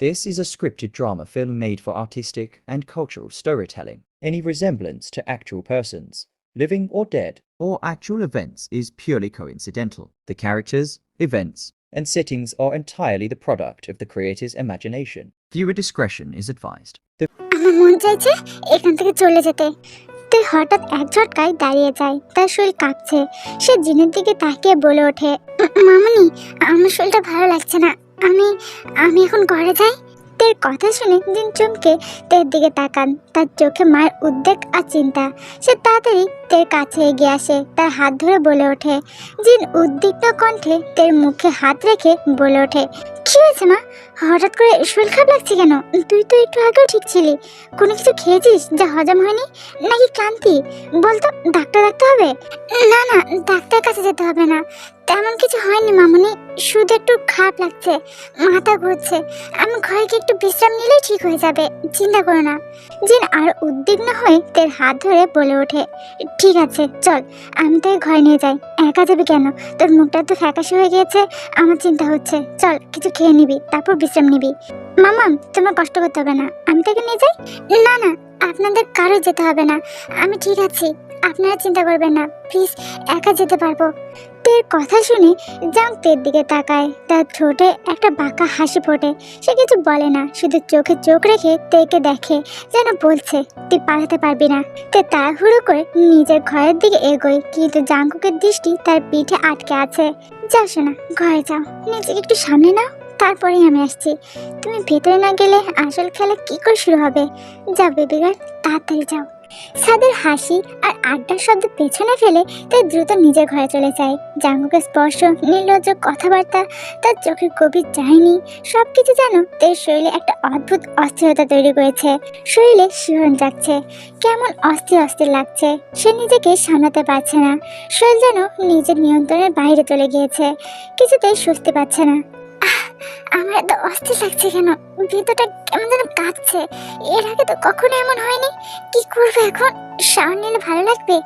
This is a scripted drama film made for artistic and cultural storytelling. Any resemblance to actual persons, living or dead, or actual events is purely coincidental. The characters, events, and settings are entirely the product of the creator's imagination. Viewer discretion is advised. The আমার মন চাইছে এখান থেকে চলে যেতে তুই হঠাৎ এক ঝটকায় দাঁড়িয়ে যায় তার শরীর কাঁপছে সে জিনের দিকে তাকিয়ে বলে ওঠে "উম, মামনি আমার শরীরটা ভালো লাগছে না আমি আমি এখন ঘরে যাই? তের কথা শুনে দিন চমকে তের দিকে তাকান। তার চোখে মায়ের উদ্বেগ আর চিন্তা। সে তাড়াতাড়ি তের কাছে এগিয়ে আসে, তার হাত ধরে বলে ওঠে। জিন উদ্বিগ্ন কণ্ঠে তের মুখে হাত রেখে বলে ওঠে, কি হয়েছে মা? হঠাৎ করে শরীর খারাপ লাগছে কেন? তুই তো একটু আগেও ঠিক ছিলি। কোনো কিছু খেয়েছিস যা হজম হয়নি? নাকি ক্লান্তি? বলতো, ডাক্তার ডাকতে হবে? না না ডাক্তার কাছে যেতে হবে না। তেমন কিছু হয়নি মামনি। শুধু একটু খারাপ লাগছে। মাথা ঘুরছে। আমি ঘরে গিয়ে একটু বিশ্রাম নিলেই ঠিক হয়ে যাবে। চিন্তা করো না। জিন আর উদ্বিগ্ন হয়ে তের হাত ধরে বলে ওঠে, ঠিক আছে, চল, আমি তোকে ঘরে নিয়ে যাই। একা যাবি কেন? তোর মুখটা তো ফ্যাকাশে হয়ে গিয়েছে। আমার চিন্তা হচ্ছে, চল, কিছু খেয়ে নিবি, তারপর বিশ্রাম নিবি। মামা, তোমার কষ্ট করতে হবে না। আমি তাকে নিয়ে যাই? না না, আপনাদের কারও যেতে হবে না। আমি ঠিক আছি। আপনারা চিন্তা করবেন না। প্লিজ, একা যেতে পারব। তের কথা শুনে জাং তের দিকে তাকায়। তার ঠোঁটে একটা বাঁকা হাসি ফোটে। সে কিছু বলে না। শুধু চোখে চোখ রেখে তেকে দেখে, যেন বলছে, তুই পালাতে পারবি না। তে তাড়াহুড়ো করে নিজের ঘরের দিকে এগোয়। কিন্তু জাঙ্কুকের দৃষ্টি তার পিঠে আটকে আছে। যাও শোনা ঘরে যাও। নিজেকে একটু সামনে নাও। তারপরেই আমি আসছি। তুমি ভেতরে না গেলে আসল খেলা কি করে শুরু হবে? যাও বেবি গার্ল তাড়াতাড়ি যাও। সাদের হাসি আর আড্ডার শব্দ পেছনে ফেলে তাই দ্রুত নিজের ঘরে চলে যায়। জাঙ্গুকের স্পর্শ, নির্লজ্জ কথাবার্তা, তার চোখের গভীর চাহনি সব কিছু যেন তার শরীরে একটা অদ্ভুত অস্থিরতা তৈরি করেছে। শরীরে শিহরণ যাচ্ছে কেমন অস্থির অস্থির লাগছে। সে নিজেকে সামলাতে পারছে না। শরীর যেন নিজের নিয়ন্ত্রণের বাইরে চলে গিয়েছে। কিছুতেই স্বস্তি পাচ্ছে না। আমার এত অস্থির লাগছে কেন? ভিতরটা কেমন যেন কাঁপছে এর আগে তো কখনো এমন হয়নি। কি করবে এখন? শাওয়ার নিলে ভালো লাগবে?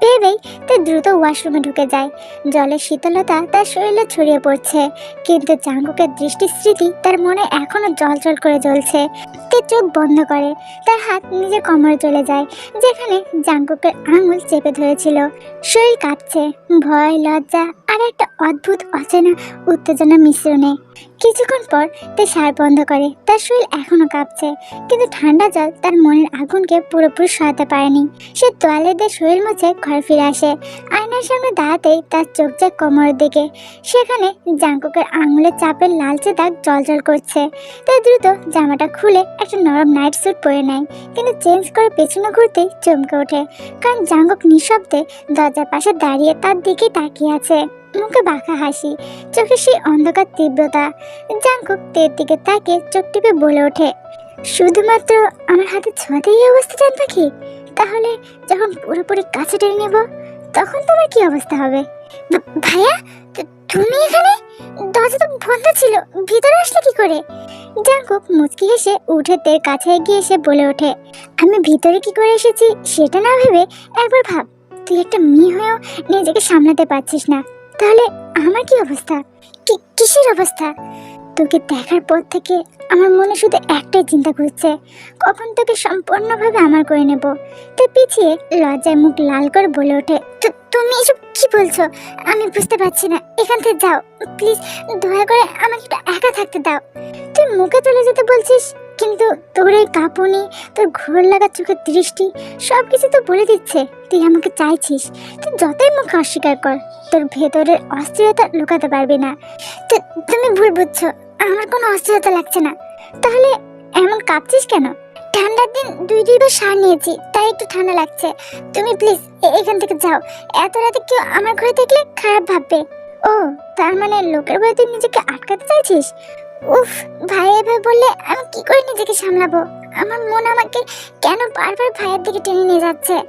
ভেবেই তে দ্রুত ওয়াশরুমে ঢুকে যায়। জলের শীতলতা তার শরীরে ছড়িয়ে পড়ছে। কিন্তু জাঙ্গুকের দৃষ্টি স্মৃতি তার মনে এখনও জল জল করে জ্বলছে। তে চোখ বন্ধ করে। তার হাত নিজে কোমরে চলে যায়, যেখানে জাঙ্গুকের আঙুল চেপে ধরেছিল। শরীর কাঁপছে। ভয়, লজ্জা আর একটা অদ্ভুত, অচেনা উত্তেজনা মিশ্রণে। কিছুক্ষণ পর তে সার বন্ধ করে। তার শরীর এখনও কাঁপছে। কিন্তু ঠান্ডা জল তার মনের আগুনকে পুরোপুরি সরাতে পারেনি সে তোয়ালে দিয়ে শরীর মুছে ঘরে ফিরে আসে। আয়নার সামনে দাঁড়াতেই তার চোখ যায় কোমরের দিকে। সেখানে জাঙ্কুকের আঙুলের চাপের লালচে দাগ জল করছে। তাই দ্রুত জামাটা খুলে একটা নরম নাইট স্যুট পরে নেয়। কিন্তু চেঞ্জ করে পেছনে ঘুরতেই চমকে ওঠে। কারণ জাঙ্কুক নিঃশব্দে দরজার পাশে দাঁড়িয়ে তার দিকেই তাকিয়ে আছে। মুখে বাঁকা হাসি, চোখে সেই অন্ধকার তীব্রতা। জাঙ্কুক তের দিকে তাকে চোখ টিপে বলে ওঠে, শুধুমাত্র আমার হাতে ছোঁয়াতেই অবস্থা জান পাখি তাহলে যখন পুরোপুরি কাছে টেনে নেব, তখন তোমার কি অবস্থা হবে? ভাইয়া তুমি এখানে? দরজা তো বন্ধ ছিল, ভিতরে আসলে কি করে? জাঙ্কুক মুচকি হেসে উঠে তের কাছে এগিয়ে এসে বলে ওঠে, আমি ভিতরে কি করে এসেছি সেটা না ভেবে একবার ভাব, তুই একটা মেয়ে হয়েও নিজেকে সামলাতে পারছিস না। তাহলে আমার কি অবস্থা? কিসের অবস্থা? তোকে দেখার পর থেকে আমার মনে শুধু একটাই চিন্তা করছে কখন তোকে সম্পূর্ণভাবে আমার করে নেব? তুই পিছিয়ে লজ্জায় মুখ লাল করে বলে ওঠে, "তু- তুমি এসব কি বলছো? আমি বুঝতে পারছি না, এখান থেকে যাও, প্লিজ দয়া করে আমাকে একটা একা থাকতে দাও। তুই মুখে চলে যেতে বলছিস? কিন্তু তোর এই কাঁপুনি, তোর ঘোর লাগা চোখের দৃষ্টি সব কিছু তো বলে দিচ্ছে, তুই আমাকে চাইছিস। তুই যতই মুখে অস্বীকার কর, তোর ভেতরের অস্থিরতা লুকাতে পারবি না। তুমি ভুল বুঝছ, আমার কোনো অস্থিরতা লাগছে না। তাহলে এমন কাঁপছিস কেন? ঠান্ডার দিন দুই দুইবার সার নিয়েছি, তাই একটু ঠান্ডা লাগছে। তুমি প্লিজ এখান থেকে যাও। এত রাতে কেউ আমার ঘরে থাকলে খারাপ ভাববে। ও, তার মানে লোকের তুই নিজেকে আটকাতে চাইছিস? উফ, ভাই এভাবে বললে আমি কি করে নিজেকে সামলাবো? আমার মন আমাকে কেন বারবার ভাইয়ের দিকে টেনে নিয়ে যাচ্ছে?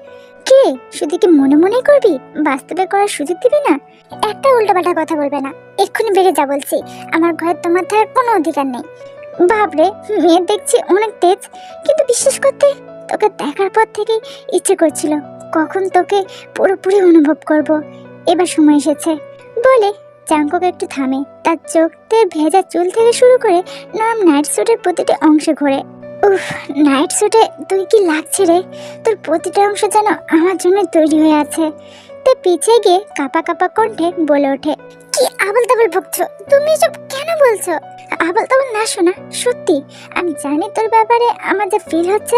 কি? শুধু কি মনে মনে করবি? বাস্তবে করার সুযোগ দিবি না? একটা উল্টোপাল্টা কথা বলবে না। এক্ষুনি বেড়ে যা বলছি। আমার ঘরে তোমার থাকার কোনো অধিকার নেই। বাপরে, মেয়ে দেখছি অনেক তেজ। কিন্তু বিশ্বাস করতে তোকে দেখার পর থেকেই ইচ্ছে করছিল। কখন তোকে পুরোপুরি অনুভব করব? এবার সময় এসেছে। বলে চাঙ্কক একটু থামে। তার চোখ দিয়ে ভেজা চুল থেকে শুরু করে নরম নাইট স্যুটের প্রতিটি অংশে ঘোরে। উফ, নাইট স্যুটে তুই কি লাগছে রে? তোর প্রতিটা অংশ যেন আমার জন্য তৈরি হয়ে আছে। তে পিছিয়ে গিয়ে কাপা কাপা কণ্ঠে বলে ওঠে, কি আবল তাবল বকছো তুমি এসব কেন বলছো? আবল তাবল না শোনা, সত্যি। আমি জানি তোর ব্যাপারে আমার যে ফিল হচ্ছে,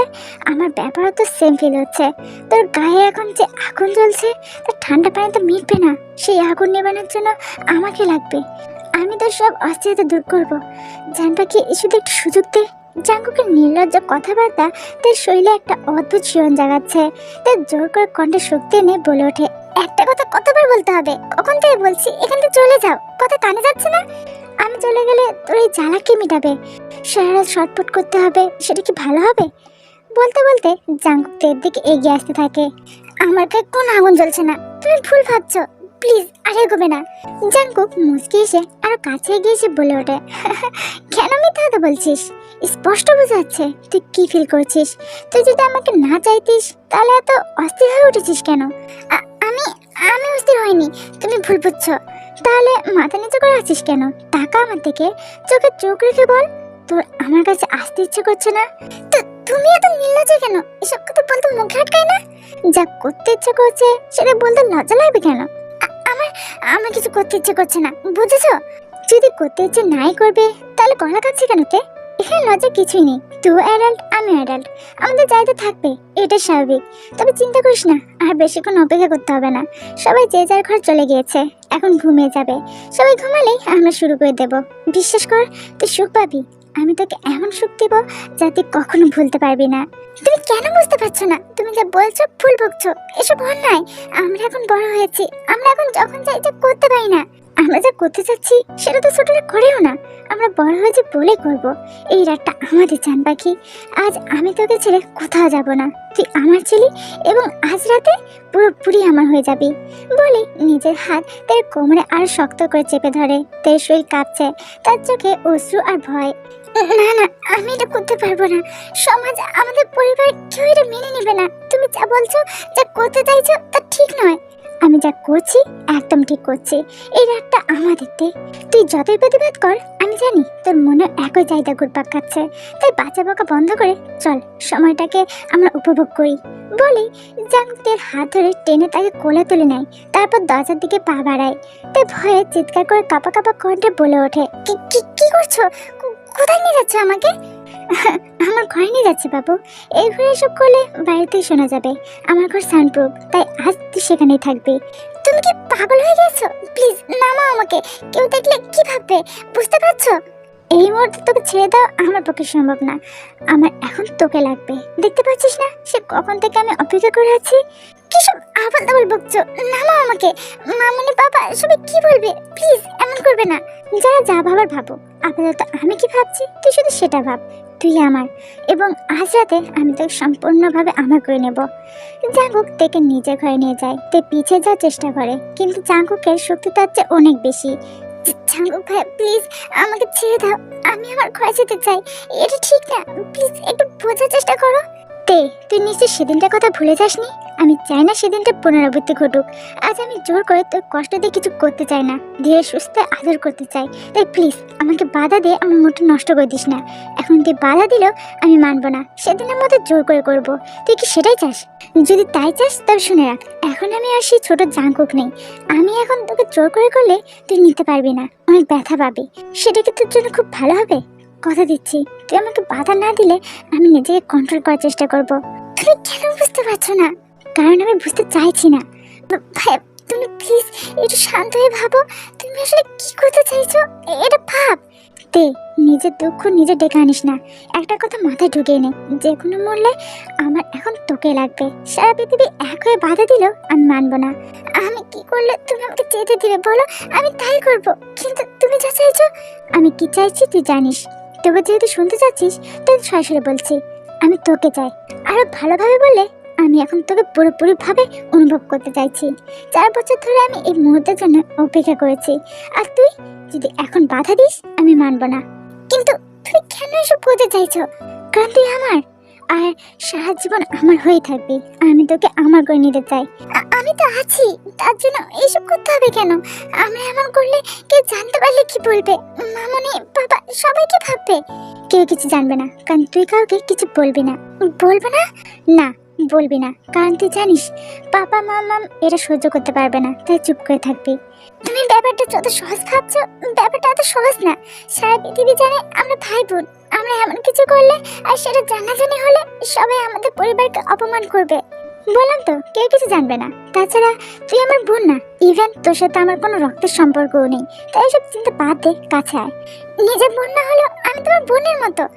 আমার ব্যাপারও তো সেম ফিল হচ্ছে। তোর গায়ে এখন যে আগুন জ্বলছে, তার ঠান্ডা পানি তো মিটবে না। সেই আগুন নেবানোর জন্য আমাকে লাগবে। আমি তোর সব অস্থিরতা দূর করব। জানবা কি শুধু একটু সুযোগ দে। জাঙ্কুকের নির্লজ্জ কথাবার্তা তার শরীরে একটা অদ্ভুত শিরণ জাগাচ্ছে। তার জোর করে কণ্ঠে শক্তি এনে বলে ওঠে একটা কথা কতবার বলতে হবে? কখন থেকে বলছি, এখান থেকে চলে যাও। কথা কানে যাচ্ছে না? আমি চলে গেলে তোর এই জ্বালা কে মিটাবে? সারা শটপট করতে হবে, সেটা কি ভালো হবে? বলতে বলতে জাঙ্কুকের দিকে এগিয়ে আসতে থাকে। আমার গায়ে কোনো আগুন জ্বলছে না। তুমি ভুল ভাবছ। প্লিজ, আর এগোবে না। জাঙ্কুক মুচকি এসে আরও কাছে এগিয়ে এসে বলে ওঠে, কেন মিথ্যা কথা বলছিস? স্পষ্ট বোঝা যাচ্ছে। তুই কি ফিল করছিস? তুই যদি আমাকে না চাইতিস, তাহলে এত অস্থির হয়ে উঠেছিস কেন? আমি আমি অস্থির হইনি। তুমি ভুল বুঝছ। তাহলে মাথা নিচু করে আছিস কেন? টাকা আমার থেকে চোখে চোখ রেখে বল। তোর আমার কাছে আসতে ইচ্ছে করছে না। তুমি এত নির্লজ্জ কেন? এসব কথা বলতে মুখে আটকায় না? যা করতে ইচ্ছে করছে, সেটা বলতে লজ্জা লাগবে কেন? আমার আমার কিছু করতে ইচ্ছে করছে না। বুঝেছ? যদি করতে ইচ্ছে নাই করবে, তাহলে গলা কাচ্ছে কেন কে? এখানে লজ্জা কিছুই নেই। তুই অ্যাডাল্ট আমি অ্যাডাল্ট আমাদের চাইতে থাকবে এটা স্বাভাবিক। তবে চিন্তা করিস না, আর বেশিক্ষণ অপেক্ষা করতে হবে না। সবাই যে যার ঘর চলে গিয়েছে, এখন ঘুমিয়ে যাবে। সবাই ঘুমালেই আমরা শুরু করে দেব। বিশ্বাস কর, তুই সুখ পাবি। আমি তোকে এমন সুখ দিব যা তুই কখনো ভুলতে পারবি না। তুমি কেন বুঝতে পারছ না? তুমি যা বলছো, ভুল বকছো। এসব অন্যায়। আমরা এখন বড় হয়েছি। আমরা এখন যখন চাই করতে পারি না। আমরা যা করতে চাচ্ছি, সেটা তো ছোটরা করেও না। আমরা বড় হয়ে যে বলে করব, এই রাতটা আমাদের চান পাখি। আজ আমি তোকে ছেড়ে কোথাও যাব না। তুই আমার ছেলে এবং আজ রাতে পুরোপুরি আমার হয়ে যাবি। বলে নিজের হাত তার কোমরে আর শক্ত করে চেপে ধরে। তার শরীর কাঁপছে, তার চোখে অশ্রু আর ভয়। না না, আমি এটা করতে পারব না। সমাজ আমাদের পরিবার কেউ এটা মেনে নেবে না। তুমি যা বলছো, যা করতে চাইছো, তা ঠিক নয়। আমি যা করছি একদম ঠিক করছি। এই রাতটা আমাদের দে তুই যতই প্রতিবাদ কর, আমি জানি তোর মনে একই চাহিদা ঘুরপাক খাচ্ছে। তাই বাঁচা বকা বন্ধ করে চল, সময়টাকে আমরা উপভোগ করি। বলে জাঙ্কুকের হাত ধরে টেনে তাকে কোলে তুলে নেয়, তারপর দরজার দিকে পা বাড়ায়। তাই ভয়ে চিৎকার করে কাপা কাপা কণ্ঠে বলে ওঠে, কি কি করছ? কোথায় নিয়ে যাচ্ছ আমাকে? আমার ঘরে নিয়ে যাচ্ছে, বাবু। এই ঘরে এসব করলে বাড়িতেই শোনা যাবে। আমার ঘর সানপ্রুফ তাই আজ তুই সেখানেই থাকবি। তুমি কি পাগল হয়ে গেছো? প্লিজ, নামাও আমাকে। কেউ দেখলে কি ভাববে? বুঝতে পারছ? এই মুহূর্তে তোকে ছেড়ে দাও আমার পক্ষে সম্ভব না। আমার এখন তোকে লাগবে। দেখতে পাচ্ছিস না? সে কখন থেকে আমি অপেক্ষা করে আছি? কিসব আবল তাবল বকছো? নামাও আমাকে। মামনি, বাবা, সবাই কি বলবে? প্লিজ, এমন করবে না। যারা যা ভাবার ভাবো আপাতত আমি কি ভাবছি? তুই শুধু সেটা ভাব। তুই আমার। এবং আজ রাতে আমি তোকে সম্পূর্ণভাবে আমার করে নেব। জাঙ্কুক তাকে নিজের ঘরে নিয়ে যায়। তে পিছিয়ে যাওয়ার চেষ্টা করে, কিন্তু জাঙ্কুকের শক্তি তার চেয়ে অনেক বেশি। জাঙ্কুক ভাই প্লিজ আমাকে ছেড়ে দাও। আমি আমার ঘরে যেতে চাই। এটা ঠিক না। প্লিজ একটু বোঝার চেষ্টা করো। তে, তুই নিশ্চয় সেদিনটার কথা ভুলে যাসনি? আমি চাই না সেদিনটা পুনরাবৃত্তি ঘটুক। আজ আমি জোর করে তোর কষ্ট দিয়ে কিছু করতে চাই না। ধীরে সুস্থ আদর করতে চাই। তাই প্লিজ আমাকে বাধা দিয়ে আমার মুডটা নষ্ট করে দিস না। এখন তুই বাধা দিলেও আমি মানবো না। সেদিনের মতো জোর করে করব। তুই কি সেটাই চাস? যদি তাই চাস, তবে শুনে রাখ, এখন আমি আর সেই ছোট জাঙ্কুক নেই। আমি এখন তোকে জোর করে করলে তুই নিতে পারবি না। অনেক ব্যথা পাবি। সেটা কি তোর জন্য খুব ভালো হবে? কথা দিচ্ছি। তুই আমাকে বাধা না দিলে আমি নিজেকে কন্ট্রোল করার চেষ্টা করব। তুমি কেন বুঝতে পারছ না? কারণ আমি বুঝতে চাইছি না। ভাই, তুমি প্লিজ একটু শান্ত হয়ে ভাবো। তুমি আসলে কি করতে চাইছো? এটা ভাব। তে নিজের দুঃখ নিজে ডেকে আনিস না। একটা কথা মাথায় ঢুকিয়ে নে। যে কোনো মূল্যে আমার এখন তোকে লাগবে। সারা পৃথিবী এক হয়ে বাধা দিলেও আমি মানব না। আমি কি করলে তুমি আমাকে যেতে দিবে বলো? আমি তাই করব। কিন্তু তুমি যা চাইছো, আমি কি চাইছি তুই জানিস। তোকে যেহেতু শুনতে চাচ্ছিস, তাই সরাসরি বলছি। আমি তোকে চাই। আরও ভালোভাবে বললে আমি এখন তোকে পুরোপুরিভাবে অনুভব করতে চাইছি। চার বছর ধরে আমি এই মুহূর্তের জন্য অপেক্ষা করেছি। আর তুই যদি এখন বাধা দিস, আমি মানব না। কিন্তু তুমি কেন এসব করতে চাইছো? কারণ তুই আমার, আর সারা জীবন আমার হয়ে থাকবি। আমি তোকে আমার করে নিতে চাই। আমি তো আছি, তার জন্য এইসব করতে হবে কেন? আমি এমন করলে কেউ জানতে পারলে কি বলবে? মামনি, বাবা, সবাই কি ভাববে? কেউ কিছু জানবে না, কারণ তুই কাউকে কিছু বলবি না। বলবে না? না বলবি না। কারণ তুই জানিস, পাপা মামাম এটা সহ্য করতে পারবে না। তাই চুপ করে থাকবি। তুমি ব্যাপারটা যত সহজ ভাবছ, ব্যাপারটা এত সহজ না। সারা পৃথিবী জানে আমরা ভাই বোন আমরা এমন কিছু করলে আর সেটা জানাজানি হলে সবাই আমাদের পরিবারকে অপমান করবে। বললাম তো, কেউ কিছু জানবে না। তাছাড়া তুই আমার বোন না। ইভেন তোর সাথে আমার কোনো রক্তের সম্পর্কও নেই। তাই সব চিন্তা বাদ দে কাছে আয়। নিজের বোন না হলেও আমি তোমার বোনের মতো।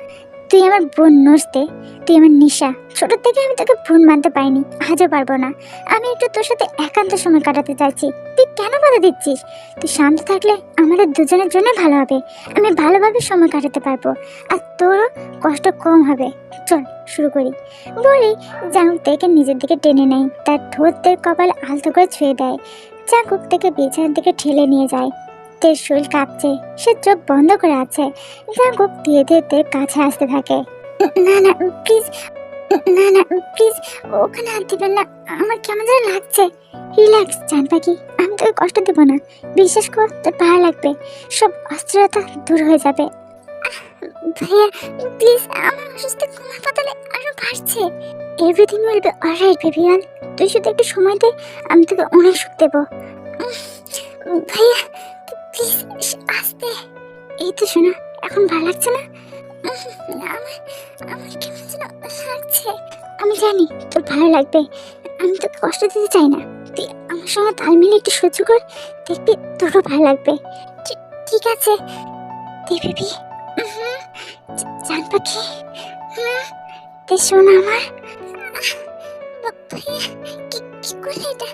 তুই আমার বোন নসতে তুই আমার নিশা। ছোট থেকে আমি তোকে বোন মানতে পারিনি, আজও পারব না। আমি একটু তোর সাথে একান্ত সময় কাটাতে চাইছি। তুই কেন বাধা দিচ্ছিস? তুই শান্ত থাকলে আমাদের দুজনের জন্য ভালো হবে। আমি ভালোভাবে সময় কাটাতে পারব, আর তোরও কষ্ট কম হবে। চল, শুরু করি। বলি জাঙ্কুক থেকে নিজের দিকে টেনে নেয় তার ঠোঁটদের কপাল আলতো করে ছুঁয়ে দেয়। জাঙ্কুক থেকে বিছানার দিকে ঠেলে নিয়ে যায়। তের শরীর কাঁপছে, সে চোখ বন্ধ করে আছে। জাঙ্কুক ধীরে ধীরে কাছে আসতে থাকে। না না, প্লিজ, না না, প্লিজ, ওখানে হাত দিবেন না, আমার কেমন যেন লাগছে। রিল্যাক্স, জান পাখি, আমি তোকে কষ্ট দেবো না। বিশ্বাস কর, তোর ভালো লাগবে। সব অস্থিরতা দূর হয়ে যাবে। ভাইয়া, প্লিজ, আমার অসুস্থ ঘুমার পাতালে আরও বাড়ছে। এভরিথিং উইল বি অলরাইট বেবিয়ান তুই শুধু একটু সময় দে, আমি তোকে অনেক সুখ দেবো। ভাইয়া প্লিজ আসতে। এই তো শোনা এখন ভালো লাগছে না? আমার কেমন যেন লাগছে। আমি জানি তোর ভালো লাগবে। আমি তোকে কষ্ট দিতে চাই না। তুই আমার সঙ্গে তাল মিলে একটু সহ্য কর, দেখবি তোরও ভালো লাগবে। ঠিক আছে। দেবী জান পাখি। তে শোন আমার। কি কি করলে এটা?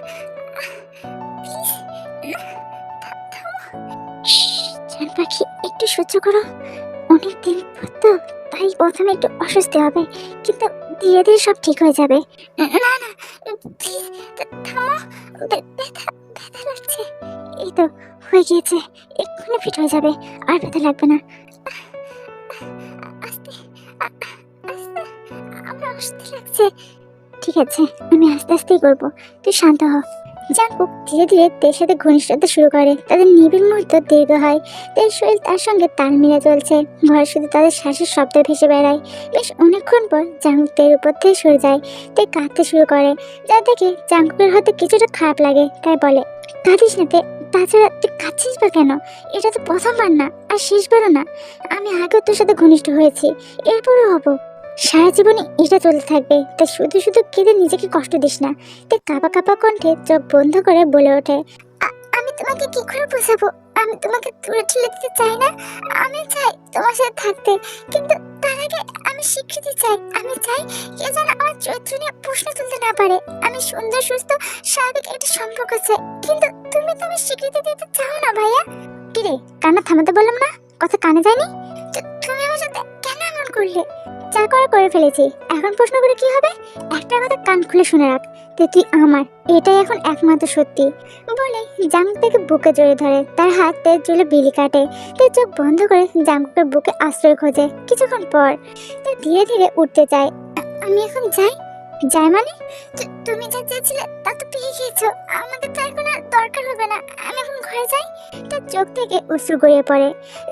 প্লিজ পাখি একটু সহ্য করো। অনেক দিন পর তো তাই প্রথমে একটু অসুস্থ হবে, কিন্তু ধীরে ধীরে সব ঠিক হয়ে যাবে। না না ব্যথা লাগছে। এই তো, হয়ে গিয়েছে, এক্ষুনি ফিট হয়ে যাবে, আর ব্যথা লাগবে না। আমার লাগছে। ঠিক আছে, আমি আস্তে, আস্তেই করব, তুই শান্ত হ। জাঙ্কুক ধীরে ধীরে তের সাথে ঘনিষ্ঠতা শুরু করে। তাদের নিবিড় মুহূর্ত দীর্ঘ হয়। তের শরীর তার সঙ্গে তাল মিলে চলছে। ঘরে শুধু তাদের শ্বাসের শব্দ ভেসে বেড়ায়। বেশ অনেকক্ষণ পর জাঙ্কুক তের উপর থেকে সরে যায়। তে কাঁদতে শুরু করে। যা দেখে জাঙ্কুকের হয়তো কিছুটা খারাপ লাগে। তাই বলে, কাঁদিস না তে, তাছাড়া তুই কাঁদছিস বা কেন? এটা তো প্রথমবার না, আর শেষবারও না। আমি আগেও তোর সাথে ঘনিষ্ঠ হয়েছি। এরপরও হব। সারা জীবনে এটা চলতে থাকবে। তাই শুধু শুধু কেঁদে নিজেকে কষ্ট দিস না। তে কাপা কাপা কণ্ঠে চোখ বন্ধ করে বলে ওঠে আমি তোমাকে কি করে বোঝাবো? আমি তোমাকে দূরে ঠেলে দিতে চাই না? আমি চাই তোমার সাথে থাকতে। কিন্তু তার আগে আমি স্বীকৃতি চাই। আমি চাই কে যেন আমার চরিত্র নিয়ে প্রশ্ন তুলতে না পারে। আমি সুন্দর, সুস্থ, স্বাভাবিক একটা সম্পর্ক চাই। কিন্তু তুমি তো আমি স্বীকৃতি দিতে চাও না ভাইয়া? কিরে কান্না থামাতে বললাম না? কথা কানে যায়নি? তুমি আমার সাথে কেন এমন করলে? যা করে করে ফেলেছি। এখন প্রশ্ন করে কি হবে? একটা কথা কান খুলে শুনে রাখ, যে তুই আমার? এটাই এখন একমাত্র সত্যি। বলে জাঙ্কুক তাকে বুকে জড়িয়ে ধরে। তার হাত তের চুলে বিলি কাটে। তে চোখ বন্ধ করে জাঙ্কুকের বুকে আশ্রয় খোঁজে। কিছুক্ষণ পর তে ধীরে ধীরে উঠতে চায়। আমি এখন যাই? যাই মানে? তুমি যা চেয়েছিলে তা তো পেয়ে গিয়েছো। আমাদের তো এখন আর দরকার হবে না। আমি এখন ঘরে যাই। তার চোখ থেকে অশ্রু গড়িয়ে পড়ে।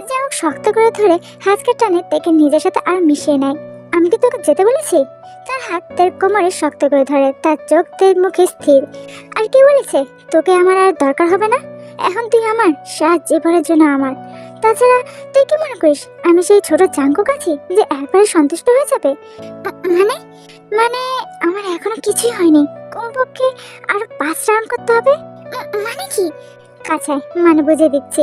জাঙ্কুক শক্ত করে ধরে হাতকে টানে, তাকে নিজের সাথে আর মিশিয়ে নেয়। আমি কি তোকে যেতে বলেছি? তার হাত তার কোমরে শক্ত করে ধরে, তার চোখ, তার মুখে স্থির। আর কি বলেছে, তোকে আমার আর দরকার হবে না? এখন তুই আমার সারা জীবনের জন্য আমার। তাছাড়া তুই কি মনে করিস, আমি সেই ছোট চাঙ্কুক আছি যে একবারে সন্তুষ্ট হয়ে যাবে? মানে মানে আমার এখনও কিছুই হয়নি। কমপক্ষে আরও পাঁচ রাউন্ড করতে হবে? মানে কি? কাছে মানে বুঝিয়ে দিচ্ছি।